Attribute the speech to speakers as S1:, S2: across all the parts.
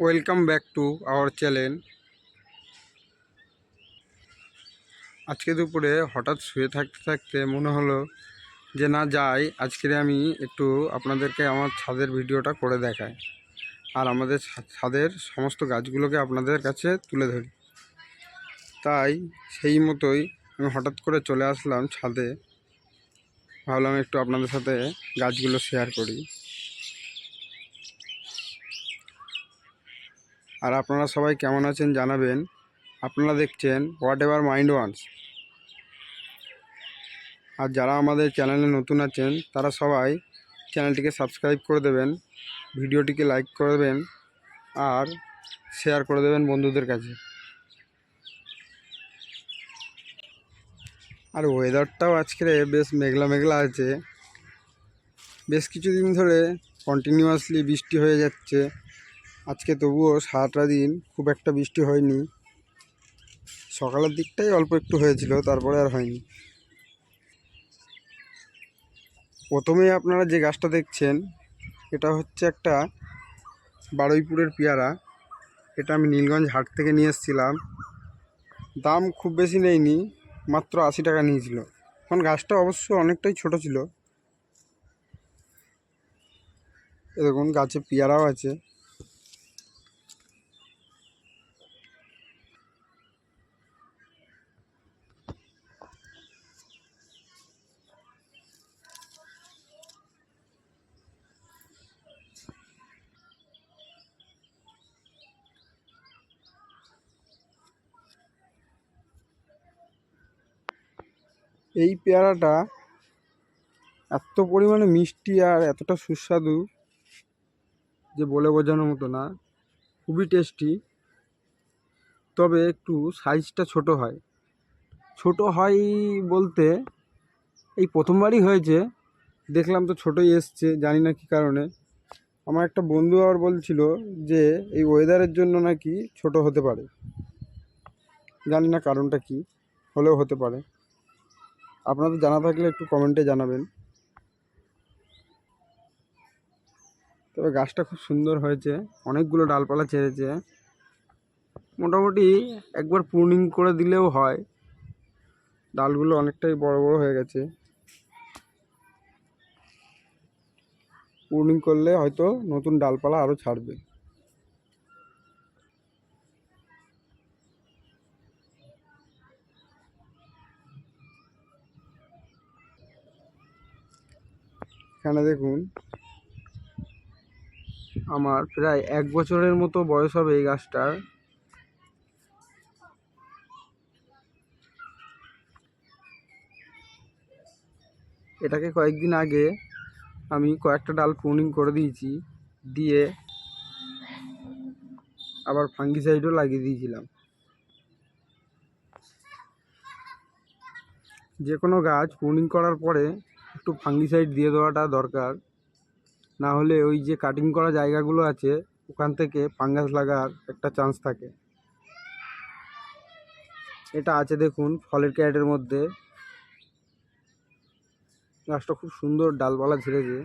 S1: Welcome back to our channel আজকে দুপুরে হঠাৎ শুয়ে থাকতে থাকতে মনে হলো যে না যাই, আজকে আমি একটু আপনাদেরকে আমার ছাদের ভিডিওটা করে দেখাই। আর আমাদের ছাদের সমস্ত গাছগুলোকে আপনাদের কাছে তুলে ধরি। তাই সেই মতোই আমি হঠাৎ করে চলে আসলাম ছাদে। ভাবলাম একটু আপনাদের সাথে গাছগুলো শেয়ার করি। আর আপনারা সবাই কেমন আছেন জানাবেন। আপনারা দেখছেন হোয়াট এভার মাইন্ড ওয়ান্স আর যারা আমাদের চ্যানেলে নতুন আছেন, তারা সবাই চ্যানেলটিকে সাবস্ক্রাইব করে দেবেন, ভিডিওটিকে লাইক করে দেবেন, আর শেয়ার করে দেবেন বন্ধুদের কাছে। আর ওয়েদারটাও আজকে বেশ মেঘলা মেঘলা আছে। বেশ কিছুদিন ধরে কন্টিনিউয়াসলি বৃষ্টি হয়ে যাচ্ছে। আজকে তবুও সারাটা দিন খুব একটা বৃষ্টি হয়নি। সকালের দিকটাই অল্প একটু হয়েছিল, তারপরে আর হয়নি। প্রথমেই আপনারা যে গাছটা দেখছেন, এটা হচ্ছে একটা বারুইপুরের পেয়ারা। এটা আমি নীলগঞ্জ হাট থেকে নিয়ে এসেছিলাম। দাম খুব বেশি নেয়নি, মাত্র আশি টাকা নিয়েছিল। এখন গাছটা অবশ্য অনেকটাই ছোট ছিল। এ দেখুন, গাছে পেয়ারাও আছে। এই পেয়ারাটা এত পরিমাণে মিষ্টি আর এতটা সুস্বাদু যে বলে বোঝানোর মতো না। খুবই টেস্টি তবে একটু সাইজটা ছোট হয়। ছোট হয় বলতে এই প্রথমবারই হয়েছে। দেখলাম তো ছোটই এসছে, জানি না কী কারণে। আমার একটা বন্ধু আবার বলছিল যে, এই ওয়েদারের জন্য নাকি ছোট হতে পারে। জানি না কারণটা কি, হলেও হতে পারে। আপনাদের জানা থাকলে একটু কমেন্টে জানাবেন। তবে গাছটা খুব সুন্দর হয়েছে, অনেকগুলো ডালপালা ছেড়েছে। মোটামুটি একবার প্রুনিং করে দিলেও হয়। ডালগুলো অনেকটাই বড় বড় হয়ে গেছে। প্রুনিং করলে হয়তো নতুন ডালপালা আরও ছাড়বে। এখানে দেখুন, আমার প্রায় এক বছরের মতো বয়স হবে এই গাছটার। এটাকে কয়েকদিন আগে আমি কয়েকটা ডাল প্রুনিং করে দিয়েছি, দিয়ে আবার ফাঙ্গিসাইডও লাগিয়ে দিয়েছিলাম। যে কোনো গাছ প্রুনিং করার পরে একটু ফাঙ্গিসাইড দিয়ে দেওয়াটা দরকার। না হলে ওই যে কাটিং করা জায়গাগুলো আছে, ওখান থেকে ফাঙ্গাস লাগার একটা চান্স থাকে। এটা আছে দেখুন, ফলের ক্যারেটের মধ্যে। গাছটা খুব সুন্দর ডালপালা ছেড়েছে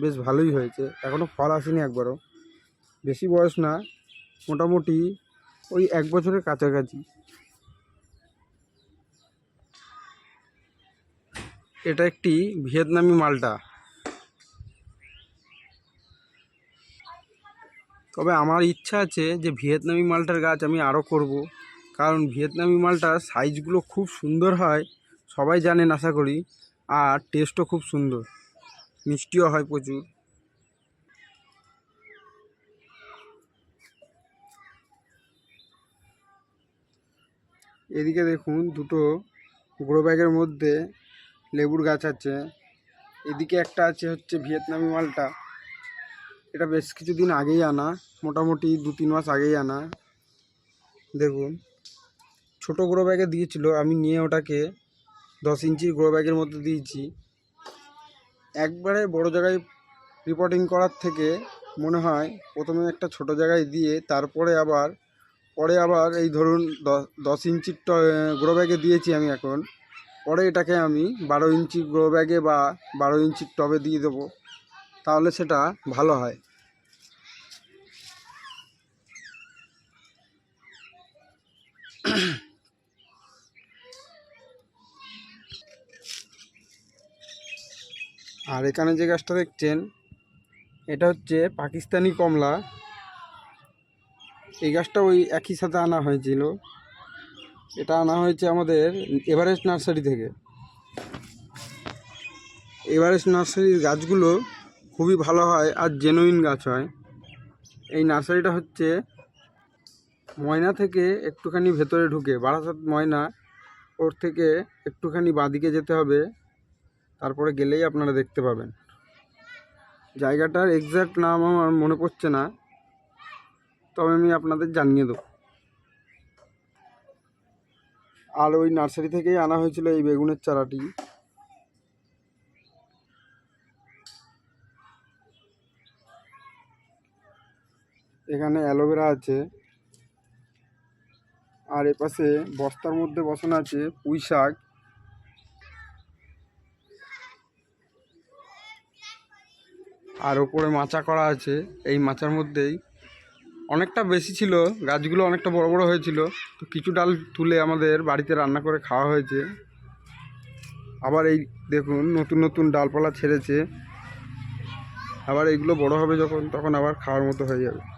S1: বেশ ভালোই হয়েছে। এখনও ফল আসেনি একবারও। বেশি বয়স না, মোটামুটি ওই এক বছরের কাছাকাছি। এটা একটি ভিয়েতনামি মালটা। তবে আমার ইচ্ছা আছে যে ভিয়েতনামি মালটার গাছ আমি আরও করব, কারণ ভিয়েতনামি মালটার সাইজগুলো খুব সুন্দর হয়, সবাই জানেন আশা করি, আর টেস্টও খুব সুন্দর, মিষ্টিও হয় প্রচুর। এদিকে দেখুন দুটো গ্রো ব্যাগের মধ্যে লেবুর গাছ আছে। এদিকে একটা আছে হচ্ছে ভিয়েতনামি মালটা। এটা বেশ কিছুদিন আগেই আনা, মোটামুটি দু তিন মাস আগেই আনা। দেখুন, ছোটো গ্রো ব্যাগে দিয়েছিল, আমি নিয়ে ওটাকে দশ ইঞ্চির গ্রো ব্যাগের মধ্যে দিয়েছি। একবারে বড় জায়গায় রিপোর্টিং করার থেকে মনে হয় প্রথমে একটা ছোট জায়গায় দিয়ে, তারপরে আবার, পরে আবার এই ধরুন দশ ইঞ্চির গ্রো ব্যাগে দিয়েছি আমি এখন। পরে এটাকে আমি বারো ইঞ্চি গ্রো ব্যাগে বা বারো ইঞ্চির টবে দিয়ে দেবো, তাহলে সেটা ভালো হয়। আর এখানে যে গাছটা দেখছেন, এটা হচ্ছে পাকিস্তানি কমলা। এই গাছটা ওই একই সাথে আনা হয়েছিল। এটা আনা হয়েছে আমাদের এভারেস্ট নার্সারি থেকে। এভারেস্ট নার্সারির গাছগুলো খুবই ভালো হয় আর জেনুইন গাছ হয়। এই নার্সারিটা হচ্ছে ময়না থেকে একটুখানি ভেতরে ঢুকে, বারাসাত ময়না, ওর থেকে একটুখানি বাঁদিকে যেতে হবে, তারপরে গেলেই আপনারা দেখতে পাবেন। জায়গাটার এক্স্যাক্ট নাম আমার মনে পড়ছে না, তবে আমি আপনাদের জানিয়ে দেবো। আর ওই নার্সারি থেকেই আনা হয়েছিল এই বেগুনের চারাটি। এখানে অ্যালোভেরা আছে। আর এপাশে বস্তার মধ্যে বসানো আছে পুঁই শাক। আর ওপরে মাচা করা আছে। এই মাচার মধ্যেই অনেকটা বেশি ছিল, গাছগুলো অনেকটা বড় বড় হয়েছিল। তো কিছু ডাল তুলে আমাদের বাড়িতে রান্না করে খাওয়া হয়েছে। আবার এই দেখুন, নতুন নতুন ডালপালা ছেড়েছে। আবার এইগুলো বড় হবে যখন, তখন আবার খাওয়ার মতো হয়ে যাবে।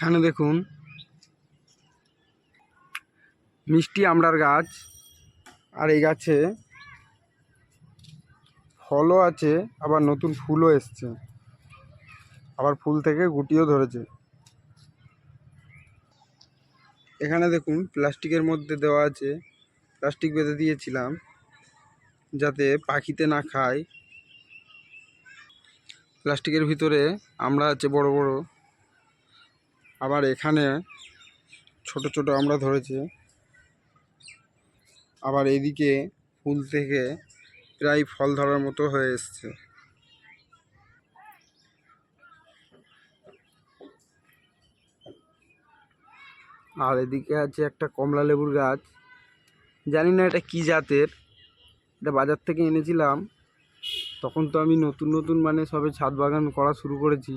S1: এখানে দেখুন, মিষ্টি আমড়ার গাছ, আর এই গাছে ফলও আছে, আবার নতুন ফুলও এসছে। আবার ফুল থেকে গুটিও ধরেছে। এখানে দেখুন, প্লাস্টিকের মধ্যে দেওয়া আছে, প্লাস্টিক বেঁধে দিয়েছিলাম, যাতে পাখিতে না খায়। প্লাস্টিকের ভিতরে আমরা আছে বড় বড়। আবার এখানে ছোট ছোট আমরা ধরেছে। আবার এদিকে ফুল থেকে প্রায় ফল ধরার মতো হয়ে এসছে। আর এদিকে আছে একটা কমলা লেবুর গাছ। জানি না এটা কি জাতের। এটা বাজার থেকে এনেছিলাম। তখন তো আমি নতুন নতুন মানে সবে ছাদ বাগান করা শুরু করেছি।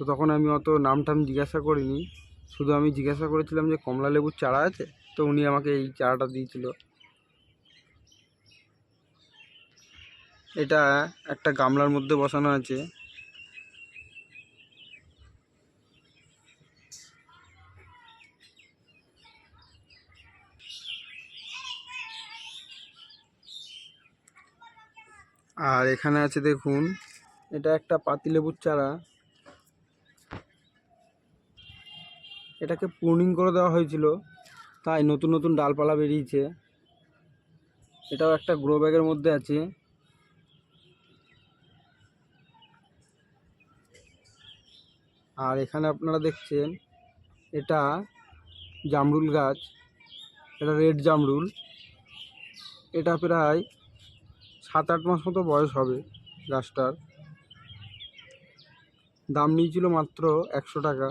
S1: তো তখন আমি অত নাম টাম জিজ্ঞাসা করিনি। শুধু আমি জিজ্ঞাসা করেছিলাম যে কমলা লেবুর চারা আছে? তো উনি আমাকে এই চারাটা দিয়েছিল। এটা একটা গামলার মধ্যে বসানো আছে। আর এখানে আছে দেখুন, এটা একটা পাতিলেবুর চারা। এটাকে প্রুনিং করে দেওয়া হয়েছিল। তাই নতুন নতুন ডালপালা বেরিয়েছে। এটাও একটা গ্রো ব্যাগের মধ্যে আছে। আর এখানে আপনারা দেখছেন, এটা জামরুল গাছ। এটা রেড জামরুল। এটা প্রায় সাত আট মাস মতো বয়স হবে গাছটার। দাম নিয়েছিল মাত্র একশো টাকা।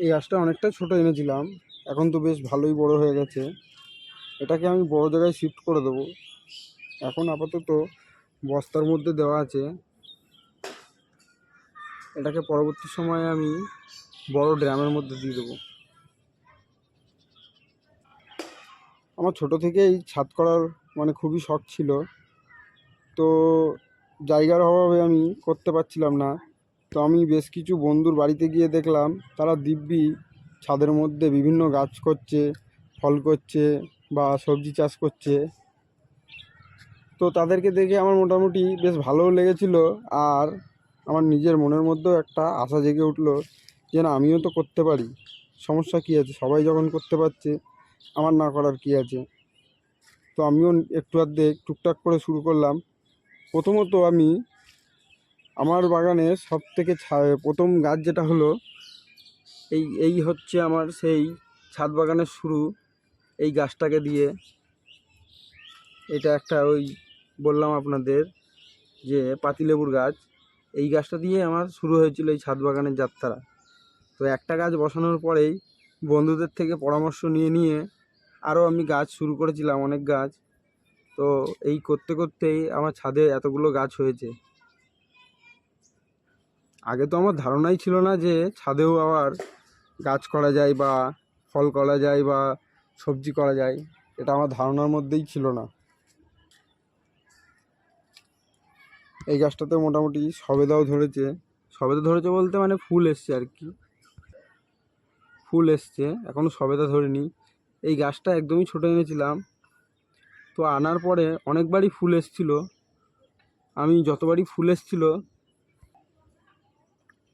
S1: এই গাছটা অনেকটা ছোট এনেছিলাম। এখন তো বেশ ভালোই বড় হয়ে গেছে। এটাকে আমি বড় জায়গায় শিফট করে দেবো। এখন আপাতত বস্তার মধ্যে দেওয়া আছে। এটাকে পরবর্তী সময়ে আমি বড় ড্রামের মধ্যে দিয়ে দেবো। আমার ছোট থেকেই ছাদ করার মানে খুবই শখ ছিল। তো জায়গার অভাবে আমি করতে পারছিলাম না। তো আমি বেশ কিছু বন্ধুর বাড়িতে গিয়ে দেখলাম, তারা দিব্যি ছাদের মধ্যে বিভিন্ন গাছ করছে, ফল করছে বা সবজি চাষ করছে। তো তাদেরকে দেখে আমার মোটামুটি বেশ ভালোও লেগেছিল আর আমার নিজের মনের মধ্যেও একটা আশা জেগে উঠল যে না, আমিও তো করতে পারি। সমস্যা কী আছে? সবাই যখন করতে পারছে, আমার না করার কী আছে? তো আমিও একটু আধেক টুকটাক করে শুরু করলাম। প্রথমত আমি আমার বাগানে সব থেকে প্রথম গাছ যেটা হলো, এই এই হচ্ছে আমার সেই ছাদ বাগানের শুরু, এই গাছটাকে দিয়ে। এটা একটা ওই বললাম আপনাদের যে পাতিলেবুর গাছ, এই গাছটা দিয়ে আমার শুরু হয়েছিল এই ছাদ বাগানের যাত্রা। তো একটা গাছ বসানোর পরেই বন্ধুদের থেকে পরামর্শ নিয়ে নিয়ে আরও আমি গাছ শুরু করেছিলাম, অনেক গাছ। তো এই করতে, করতেই আমার ছাদে এতগুলো গাছ হয়েছে। আগে তো আমার ধারণাই ছিল না যে ছাদেও আবার গাছ করা যায় বা ফল করা যায় বা সবজি করা যায়। এটা আমার ধারণার মধ্যেই ছিল না। এই গাছটাতে মোটামুটি সবেদাও ধরেছে। সবেদা ধরেছে বলতে মানে ফুল এসছে আর কি। ফুল এসছে এখনও সবেদা ধরেনি। এই গাছটা একদমই ছোটো এনেছিলাম। তো আনার পরে অনেকবারই ফুল এসছিল। আমি যতবারই ফুল এসছিল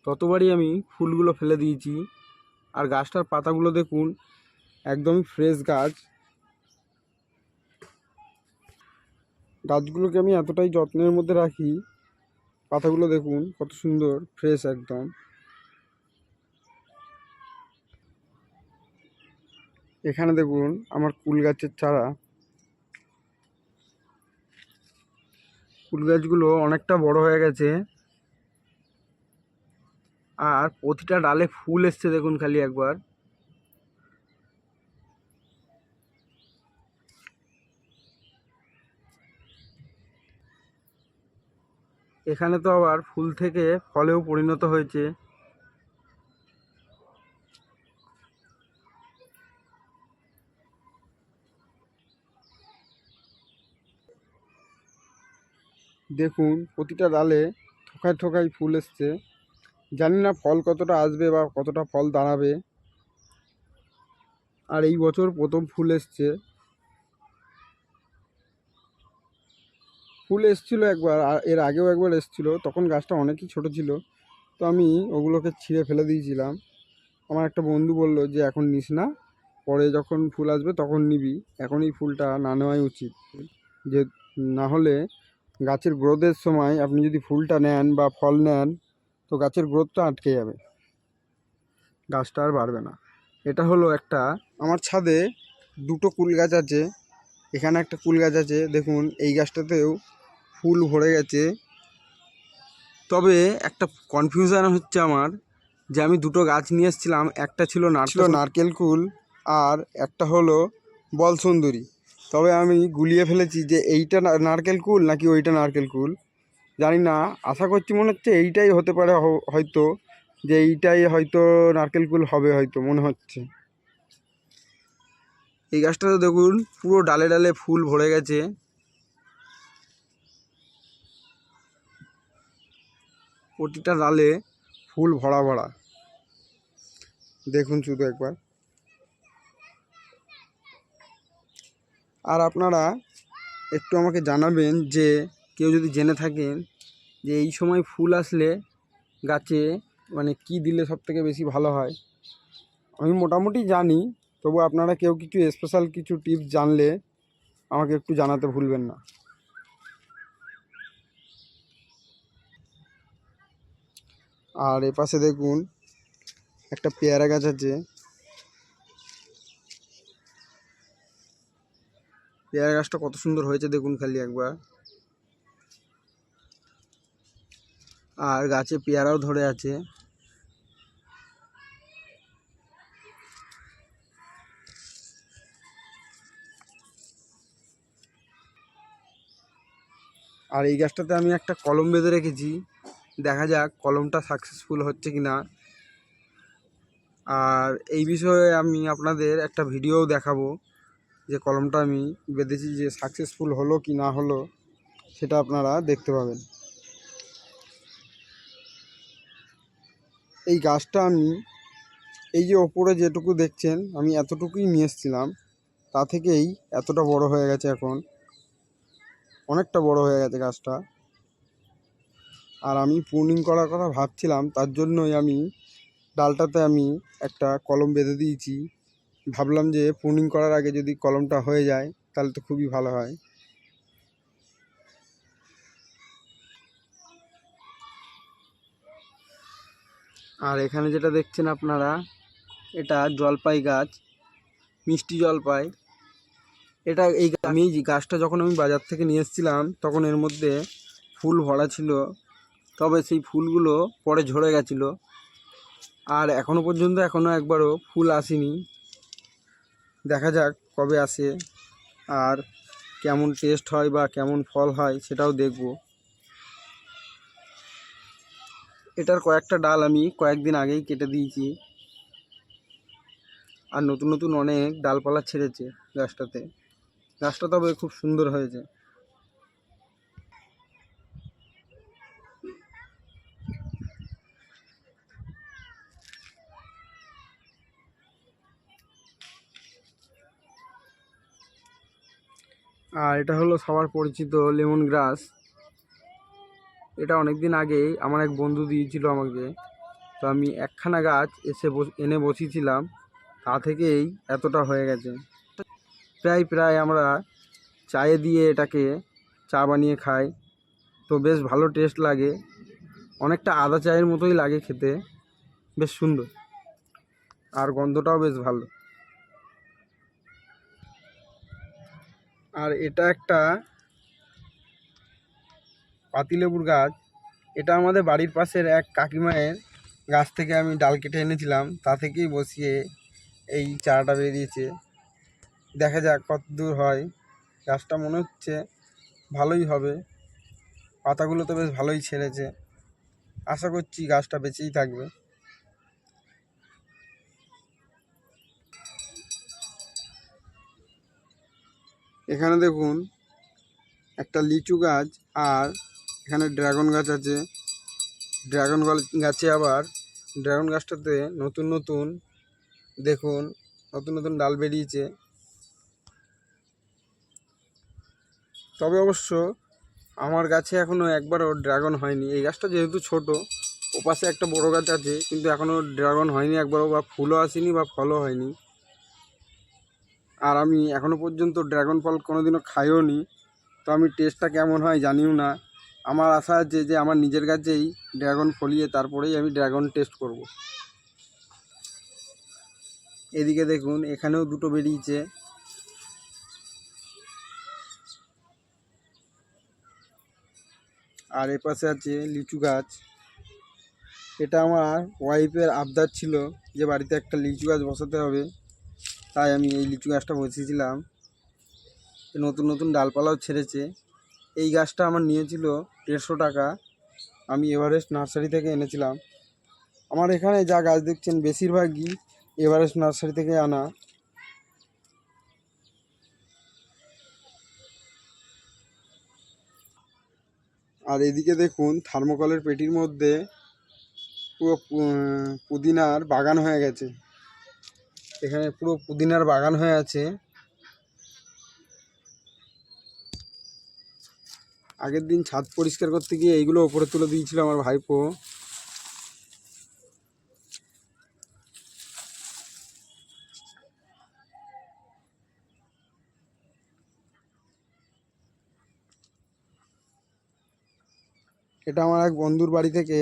S1: ততবারই আমি ফুলগুলো ফেলে দিয়েছি। আর গাছটার পাতাগুলো দেখুন, একদমই ফ্রেশ গাছ। গাছগুলোকে আমি এতটাই যত্নের মধ্যে রাখি, পাতাগুলো দেখুন, কত সুন্দর ফ্রেশ একদম। এখানে দেখুন, আমার কুল গাছের চারা। কুল গাছগুলো অনেকটা বড় হয়ে গেছে। আর প্রতিটা ডালে ফুল এসছে দেখুন খালি একবার। এখানে তো আবার ফুল থেকে ফলেও পরিণত হয়েছে। দেখুন, প্রতিটা ডালে থোকায় থোকায় ফুল এসছে। জানি না ফল কতটা আসবে বা কতটা ফল দাঁড়াবে। আর এই বছর প্রথম ফুল এসছে। ফুল এসছিল একবার, আর এর আগেও একবার এসছিল। তখন গাছটা অনেকই ছোট ছিল। তো আমি ওগুলোকে ছিঁড়ে ফেলে দিয়েছিলাম। আমার একটা বন্ধু বলল যে, এখন নিস না, পরে যখন ফুল আসবে তখন নিবি। এখন এই ফুলটা না নেওয়াই উচিত। যে, না হলে গাছের গ্রোথের সময় আপনি যদি ফুলটা নেন বা ফল নেন তো গাছের গ্রোথটা আটকে যাবে। গাছটা আর বাড়বে না। এটা হলো একটা, আমার ছাদে দুটো কুল গাছ আছে। এখানে একটা কুল গাছ আছে। দেখুন, এই গাছটাতেও ফুল ভরে গেছে। তবে একটা কনফিউশন হচ্ছে আমার যে আমি দুটো গাছ নিয়ে এসেছিলাম। একটা ছিল নারকেল নারকেল কুল আর একটা হলো বল সুন্দরী তবে আমি গুলিয়ে ফেলেছি যে এইটা নারকেল কুল নাকি ওইটা নারকেল কুল। জানি না, আশা করছি মনে হচ্ছে এইটাই হতে পারে হয়তো, যে এইটাই হয়তো নারকেল কুল হবে হয়তো, মনে হচ্ছে। এই গাছটাতে দেখুন, পুরো ডালে ডালে ফুল ভরে গেছে। প্রতিটা ডালে ফুল ভরা ভরা। দেখুন শুধু একবার। আর আপনারা একটু আমাকে জানাবেন যে কেউ যদি জেনে থাকেন যে এই সময় ফুল আসলে গাছে মানে কি দিলে সব থেকে বেশি ভালো হয়, আমি মোটামুটি জানি, তবু আপনারা কেউ কিছু স্পেশাল কিছু টিপস জানলে আমাকে একটু জানাতে ভুলবেন না। আর এপাশে দেখুন, একটা পেয়ারা গাছ আছে। পেয়ারা গাছটা কত সুন্দর হয়েছে দেখুন খালি একবার। আর গাছে পেয়ারাও ধরে আছে। আর এই গাছটাতে আমি একটা কলম বেঁধে রেখেছি। দেখা যাক কলমটা সাকসেসফুল হচ্ছে কি না আর এই বিষয়ে আমি আপনাদের একটা ভিডিও দেখাবো যে কলমটা আমি বেঁধেছি যে সাকসেসফুল হলো কি না হলো, সেটা আপনারা দেখতে পাবেন। এই গাছটা আমি এই যে ওপরে যেটুকু দেখছেন, আমি এতটুকুই নিয়ে এসেছিলাম, তা থেকেই এতটা বড় হয়ে গেছে এখন। অনেকটা বড় হয়ে গেছে গাছটা। আর আমি প্রুনিং করার কথা ভাবছিলাম, তার জন্যই আমি ডালটাতে আমি একটা কলম বেঁধে দিয়েছি। ভাবলাম যে প্রুনিং করার আগে যদি কলমটা হয়ে যায়, তাহলে তো খুবই ভালো হয়। আর এখানে যেটা দেখছেন আপনারা, এটা জলপাই গাছ, মিষ্টি জলপাই। এটা এই আমি গাছটা যখন আমি বাজার থেকে নিয়ে এসেছিলাম, তখন এর মধ্যে ফুল ভরা ছিল। তবে সেই ফুলগুলো পরে ঝরে গেছিল। আর এখনও পর্যন্ত এখনও একবারও ফুল আসেনি। দেখা যাক কবে আসে, আর কেমন টেস্ট হয় বা কেমন ফল হয় সেটাও দেখব। এটার কয়েকটা ডাল আমি কয়েকদিন আগেই কেটে দিয়েছি। আর নতুন নতুন অনেক ডালপালা ছেড়েছে গাছটাতে। গাছটা তবে খুব সুন্দর হয়েছে। আর এটা হলো সবার পরিচিত লেমন গ্রাস। এটা অনেক দিন আগেই আমার এক বন্ধু দিয়েছিল আমাকে। তো আমি একখানা গাছ এসে এনে বসিয়েছিলাম, তা থেকেই এতটা হয়ে গেছে। প্রায় প্রায় আমরা চায়ে দিয়ে এটাকে চা বানিয়ে খাই। তো বেশ ভালো টেস্ট লাগে। অনেকটা আদা চায়ের মতোই লাগে খেতে। বেশ সুন্দর। আর গন্ধটাও বেশ ভালো। আর এটা একটা পাতিলেবুর গাছ, এটা আমাদের বাড়ির পাশের এক কাকিমায়ের গাছ থেকে আমি ডাল কেটে এনেছিলাম, তা থেকেই বসিয়ে এই চারাটা বেরিয়েছে। দেখা যাক কত দূর হয়। গাছটা মনে হচ্ছে ভালোই হবে। পাতাগুলো তো বেশ ভালোই ছেড়েছে। আশা করছি গাছটা বেঁচেই থাকবে। এখানে দেখুন, একটা লিচু গাছ আর এখানে ড্রাগন গাছ আছে। ড্রাগন গাছে আবার ড্রাগন গাছটাতে নতুন নতুন, দেখুন, নতুন নতুন ডাল বেরিয়েছে। তবে অবশ্য আমার গাছে এখনও একবারও ড্রাগন হয়নি। এই গাছটা যেহেতু ছোট, ওপাশে একটা বড় গাছ আছে, কিন্তু এখনও ড্রাগন হয়নি একবারও, বা ফুলও আসেনি বা ফলও হয়নি। আর আমি এখনও পর্যন্ত ড্রাগন ফল কোনোদিনও খাইও নি তো আমি টেস্টটা কেমন হয় জানিও না। আমার আশা আছে যে আমার নিজের কাছেই ড্রাগন ফলিয়ে তারপরেই আমি ড্রাগন টেস্ট করব। এদিকে দেখুন, এখানেও দুটো বেরিয়েছে। আর এ পাশে আছে লিচু গাছ। এটা আমার ওয়াইফের আবদার ছিল যে, বাড়িতে একটা লিচু গাছ বসাতে হবে। তাই আমি এই লিচু গাছটা বসিয়েছিলাম। নতুন নতুন ডালপালাও ছেড়েছে। এই গাছটা আমার নিয়েছিল দেড়শো টাকা আমি এভারেস্ট নার্সারি থেকে এনেছিলাম। আমার এখানে যা গাছ দেখছেন বেশিরভাগই এভারেস্ট নার্সারি থেকে আনা। আর এদিকে দেখুন, থার্মোকলের পেটির মধ্যে পুরো পুদিনার বাগান হয়ে গেছে। এখানে পুরো পুদিনার বাগান হয়ে আছে। আগের দিন ছাদ পরিষ্কার করতে গিয়ে এইগুলো ওপরে তুলে দিয়েছিল আমার ভাইপো। এটা আমার এক বন্ধুর বাড়ি থেকে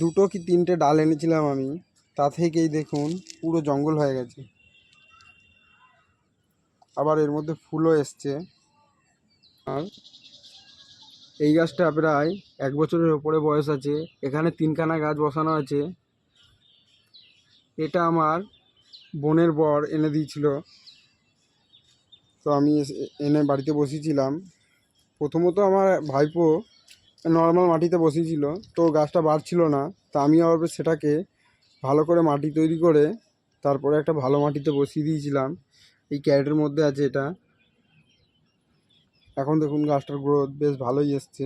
S1: দুটো কি তিনটে ডাল এনেছিলাম আমি, তা থেকেই দেখুন পুরো জঙ্গল হয়ে গেছে। আবার এর মধ্যে ফুলও এসছে। আর এই গাছটা প্রায় এক বছরের ওপরে বয়স আছে। এখানে তিনখানা গাছ বসানো আছে। এটা আমার বোনের বর এনে দিয়েছিল। তো আমি এনে বাড়িতে বসিয়েছিলাম। প্রথমত আমার ভাইপো নর্মাল মাটিতে বসিয়েছিল। তো গাছটা বাড়ছিল না। তা আমি আবার সেটাকে ভালো করে মাটি তৈরি করে তারপরে একটা ভালো মাটিতে বসিয়ে দিয়েছিলাম। এই ক্যারেটের মধ্যে আছে এটা। এখন দেখুন গাছটার গ্রোথ বেশ ভালোই এসছে।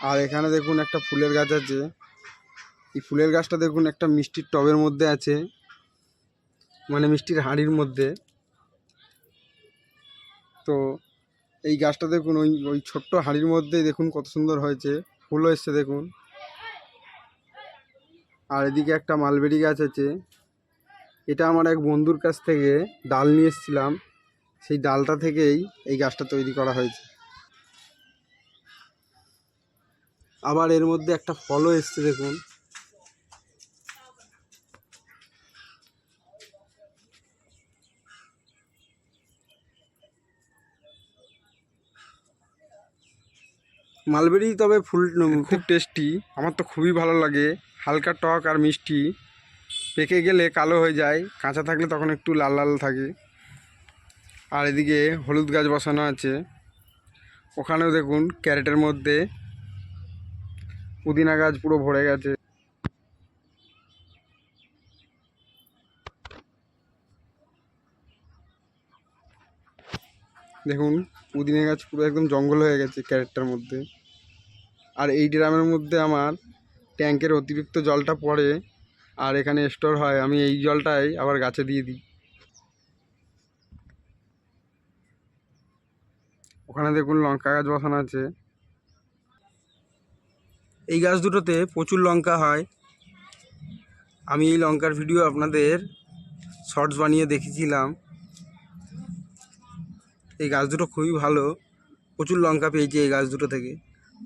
S1: আর এখানে দেখুন একটা ফুলের গাছ আছে। এই ফুলের গাছটা দেখুন একটা মিষ্টির টবের মধ্যে আছে। মানে মিষ্টির হাঁড়ির মধ্যে। তো এই গাছটা দেখুন, ওই ওই ছোট্ট হাঁড়ির মধ্যেই দেখুন কত সুন্দর হয়েছে। ফুলও এসছে দেখুন। আর এদিকে একটা মালবেরি গাছ আছে। এটা আমার এক বন্ধুর কাছ থেকে ডাল নিয়ে এসেছিলাম। সেই ডালটা থেকেই এই গাছটা তৈরি করা হয়েছে। আবার এর মধ্যে একটা ফলও এসছে দেখুন। মালবেরি তবে ফুল খুব টেস্টি আমার তো খুবই ভালো লাগে। হালকা টক আর মিষ্টি। পেকে গেলে কালো হয়ে যায়। কাঁচা থাকলে তখন একটু লাল লাল থাকে। আর এদিকে হলুদ গাছ বসানো আছে। ওখানেও দেখুন ক্যারেটের মধ্যে পুদিনা গাছ পুরো ভরে গেছে। দেখুন, পুদিনা গাছ পুরো একদম জঙ্গল হয়ে গেছে ক্যারেটটার মধ্যে। আর এই ড্রামের মধ্যে আমার ট্যাঙ্কের অতিরিক্ত জলটা পড়ে, আর এখানে স্টোর হয়, আমি এই জলটাই আবার গাছে দিয়ে দিই। ওখানে দেখুন লঙ্কা গাছ বসানো আছে। এই গাছ দুটোতে প্রচুর লঙ্কা হয়। আমি এই লঙ্কার ভিডিও আপনাদের শর্টস বানিয়ে দেখেছিলাম এই গাছ দুটো খুবই ভালো। প্রচুর লঙ্কা পেয়েছি এই গাছ দুটো থেকে।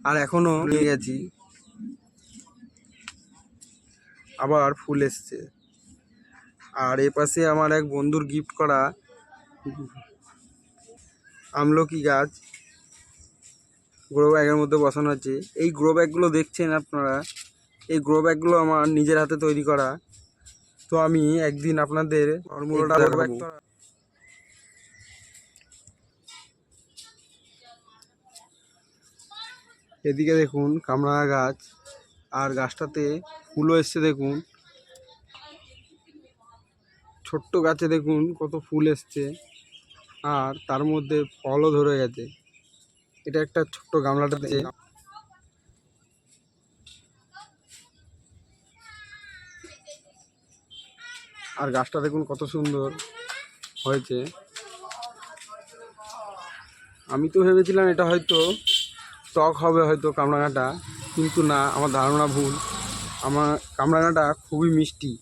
S1: আর এখনও নিয়ে গেছি। আবার ফুল এসছে। আর এ পাশে আমার এক বন্ধুর গিফট করা আমলকি গাছ। গ্রো ব্যাগের মধ্যে বসানো আছে। এই গ্রো ব্যাগগুলো দেখছেন আপনারা? এই গ্রো ব্যাগগুলো আমার নিজের হাতে তৈরি করা। তো আমি একদিন আপনাদের ফর্মুলাটা এদিকে দেখুন কামরাঙা গাছ। আর গাছটাতে ফুলও এসছে দেখুন। ছোট্ট গাছে দেখুন কত ফুল এসছে। আর তার মধ্যে ফলও ধরে গেছে। এটা একটা ছোট্ট গামলাটাতে আর গাছটা দেখুন কত সুন্দর হয়েছে। আমি তো ভেবেছিলাম এটা হয়তো টক হবে হয়তো কামরাঙাটা, কিন্তু না, আমার ধারণা ভুল। আমার কামরাঙাটা খুবই মিষ্টি।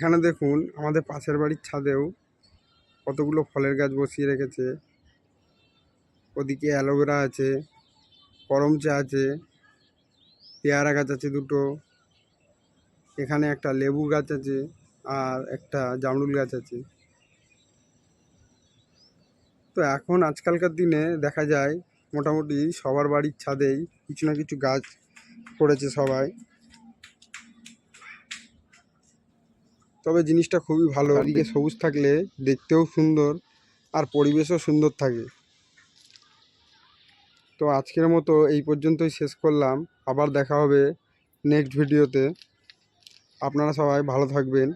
S1: এখানে দেখুন, আমাদের পাশের বাড়ির ছাদেও কতগুলো ফলের গাছ বসিয়ে রেখেছে। ওদিকে অ্যালোভেরা আছে করমচা আছে, পেয়ারা গাছ আছে দুটো। এখানে একটা লেবু গাছ আছে আর একটা জামরুল গাছ আছে। তো এখন আজকালকার দিনে দেখা যায় মোটামুটি সবার বাড়ির ছাদেই কিছু না কিছু গাছ করেছে সবাই। তবে জিনিসটা খুবই ভালো। এদিকে সবুজ থাকলে দেখতেও সুন্দর আর পরিবেশও সুন্দর থাকে। তো আজকের মতো এই পর্যন্তই শেষ করলাম। আবার দেখা হবে নেক্সট ভিডিওতে আপনারা সবাই ভালো থাকবেন।